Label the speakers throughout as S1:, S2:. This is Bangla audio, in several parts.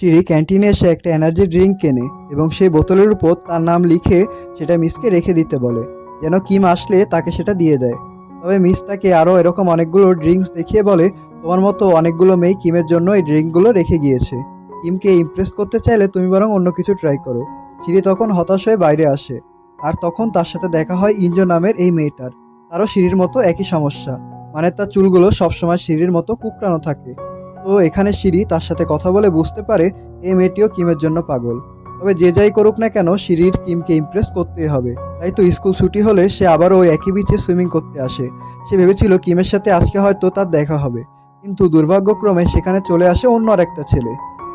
S1: সিঁড়ি ক্যান্টিনে এসে একটা এনার্জি ড্রিঙ্ক কেনে এবং সেই বোতলের উপর তার নাম লিখে সেটা মিসকে রেখে দিতে বলে। যেন কিম আসলে তাকে সেটা দিয়ে দেয়। তবে মিস তাকে আরও এরকম অনেকগুলো ড্রিঙ্কস দেখিয়ে বলে, তোমার মতো অনেকগুলো মেয়ে কিমের জন্য এই ড্রিঙ্কগুলো রেখে গিয়েছে। কিমকে ইমপ্রেস করতে চাইলে তুমি বরং অন্য কিছু ট্রাই করো। সিঁড়ি তখন হতাশ হয়ে বাইরে আসে। আর তখন তার সাথে দেখা হয় ইঞ্জো নামের এই মেয়েটার। তারও সিঁড়ির মতো একই সমস্যা। মানে তার চুলগুলো সবসময় সিঁড়ির মতো কুকড়ানো থাকে। তো এখানে সিঁড়ি, তার সাথে কথা বলে বুঝতে পারে এই মেয়েটিও কিমের জন্য পাগল। তবে যে যাই করুক না কেন, সিঁড়ির কিমকে ইমপ্রেস করতেই হবে। তাই তো স্কুল ছুটি হলে সে আবারও ওই একই বিচে সুইমিং করতে আসে। সে ভেবেছিল কিমের সাথে আজকে হয়তো তার দেখা হবে। কিন্তু দুর্ভাগ্যক্রমে সেখানে চলে আসে অন্য আর একটা ছেলে।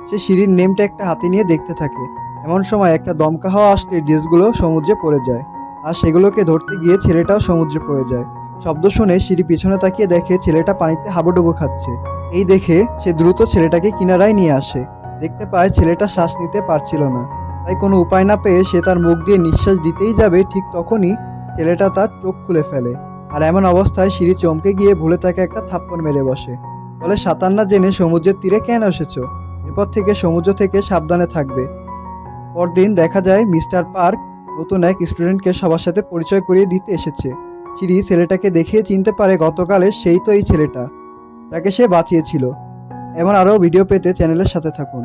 S1: সে সিঁড়ির নেমটা একটা হাতে নিয়ে দেখতে থাকে। এমন সময় একটা দমকা হাওয়া আসলে ড্রেসগুলো সমুদ্রে পড়ে যায়। আর সেগুলোকে ধরতে গিয়ে ছেলেটাও সমুদ্রে পড়ে যায়। শব্দ শুনে সিঁড়ি পিছনে তাকিয়ে দেখে ছেলেটা পানিতে হাবুডুবু খাচ্ছে। এই দেখে সে দ্রুত ছেলেটাকে কিনারায় নিয়ে আসে। দেখতে পায় ছেলেটা শ্বাস নিতে পারছিল না। তাই কোনো উপায় না পেয়ে সে তার মুখ দিয়ে নিঃশ্বাস দিতেই যাবে ঠিক তখনই ছেলেটা তার চোখ খুলে ফেলে আর এমন অবস্থায় সিঁড়ি চমকে গিয়ে ভুলে তাকে একটা থাপ্পড় মেরে বসে। বলে সাঁতার না জেনে সমুদ্রের তীরে কেন এসেছ? এরপর থেকে সমুদ্র থেকে সাবধানে থাকবে। পরদিন দেখা যায় মিস্টার পার্ক নতুন এক স্টুডেন্টকে সবার সাথে পরিচয় করিয়ে দিতে এসেছে। সিঁড়ি ছেলেটাকে দেখিয়ে চিনতে পারে গতকালের সেই তো এই ছেলেটা। যাকে সে বাঁচিয়েছিল। এমন আরও ভিডিও পেতে চ্যানেলের সাথে থাকুন।